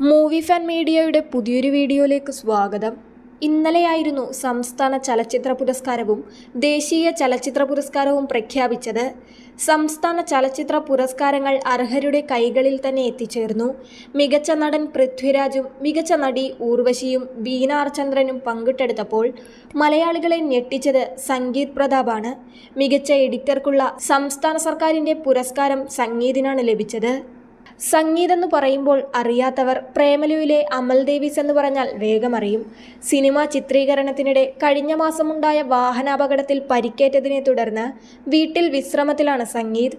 Movie fan മീഡിയയുടെ പുതിയൊരു വീഡിയോയിലേക്ക് സ്വാഗതം. ഇന്നലെയായിരുന്നു സംസ്ഥാന ചലച്ചിത്ര പുരസ്കാരവും ദേശീയ ചലച്ചിത്ര പുരസ്കാരവും പ്രഖ്യാപിച്ചത്. സംസ്ഥാന ചലച്ചിത്ര പുരസ്കാരങ്ങൾ അർഹരുടെ കൈകളിൽ തന്നെ എത്തിച്ചേർന്നു. മികച്ച നടൻ പൃഥ്വിരാജും മികച്ച നടി ഊർവശിയും ബീന ആർ ചന്ദ്രനും പങ്കിട്ടെടുത്തപ്പോൾ മലയാളികളെ ഞെട്ടിച്ചത് സംഗീത് പ്രതാപാണ്. മികച്ച എഡിറ്റർക്കുള്ള സംസ്ഥാന സർക്കാരിന്റെ പുരസ്കാരം സംഗീതിനാണ് ലഭിച്ചത്. സംഗീത് എന്ന് പറയുമ്പോൾ അറിയാത്തവർ പ്രേമലുവിലെ അമൽ ദേവീസ് എന്ന് പറഞ്ഞാൽ വേഗം അറിയും. സിനിമ ചിത്രീകരണത്തിനിടെ കഴിഞ്ഞ മാസമുണ്ടായ വാഹനാപകടത്തിൽ പരിക്കേറ്റതിനെ തുടർന്ന് വീട്ടിൽ വിശ്രമത്തിലാണ് സംഗീത്.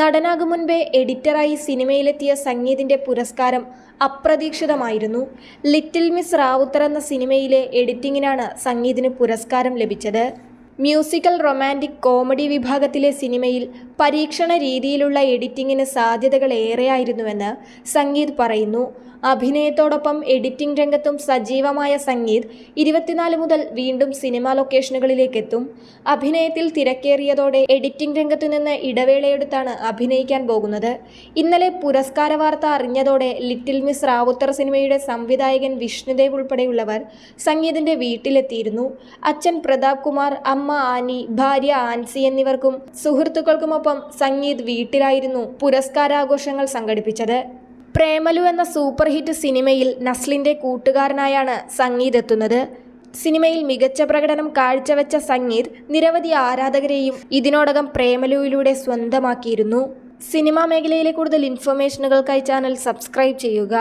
നടനാകും മുൻപേ എഡിറ്ററായി സിനിമയിലെത്തിയ സംഗീതിന്റെ പുരസ്കാരം അപ്രതീക്ഷിതമായിരുന്നു. ലിറ്റിൽ മിസ് റാവുത്തർ എന്ന സിനിമയിലെ എഡിറ്റിങ്ങിനാണ് സംഗീതിന് പുരസ്കാരം ലഭിച്ചത്. മ്യൂസിക്കൽ റൊമാന്റിക് കോമഡി വിഭാഗത്തിലെ സിനിമയിൽ പരീക്ഷണ രീതിയിലുള്ള എഡിറ്റിങ്ങിന് സാധ്യതകൾ ഏറെയായിരുന്നുവെന്ന് സംഗീത് പറയുന്നു. അഭിനയത്തോടൊപ്പം എഡിറ്റിംഗ് രംഗത്തും സജീവമായ സംഗീത് ഇരുപത്തിനാല് മുതൽ വീണ്ടും സിനിമാ ലൊക്കേഷനുകളിലേക്ക് എത്തും അഭിനയത്തിൽ തിരക്കേറിയതോടെ എഡിറ്റിംഗ് രംഗത്തു നിന്ന് ഇടവേളയെടുത്താണ് അഭിനയിക്കാൻ പോകുന്നത്. ഇന്നലെ പുരസ്കാര വാർത്ത അറിഞ്ഞതോടെ ലിറ്റിൽ മിസ് റാവുത്തർ സിനിമയുടെ സംവിധായകൻ വിഷ്ണുദേവ് ഉൾപ്പെടെയുള്ളവർ സംഗീതിന്റെ വീട്ടിലെത്തിയിരുന്നു. അച്ഛൻ പ്രതാപ് കുമാർ അമ്മ ആനി ഭാര്യ ആൻസി എന്നിവർക്കും സുഹൃത്തുക്കൾക്കുമൊപ്പം സംഗീത് വീട്ടിലായിരുന്നു പുരസ്കാരാഘോഷങ്ങൾ സംഘടിപ്പിച്ചത്. പ്രേമലു എന്ന സൂപ്പർ ഹിറ്റ് സിനിമയിൽ നസ്ലിന്റെ കൂട്ടുകാരനായാണ് സംഗീത് എത്തുന്നത്. സിനിമയിൽ മികച്ച പ്രകടനം കാഴ്ചവെച്ച സംഗീത് നിരവധി ആരാധകരെയും ഇതിനോടകം പ്രേമലുവിലൂടെ സ്വന്തമാക്കിയിരുന്നു. സിനിമാ മേഖലയിലെ കൂടുതൽ ഇൻഫർമേഷനുകൾക്കായി ചാനൽ സബ്സ്ക്രൈബ് ചെയ്യുക.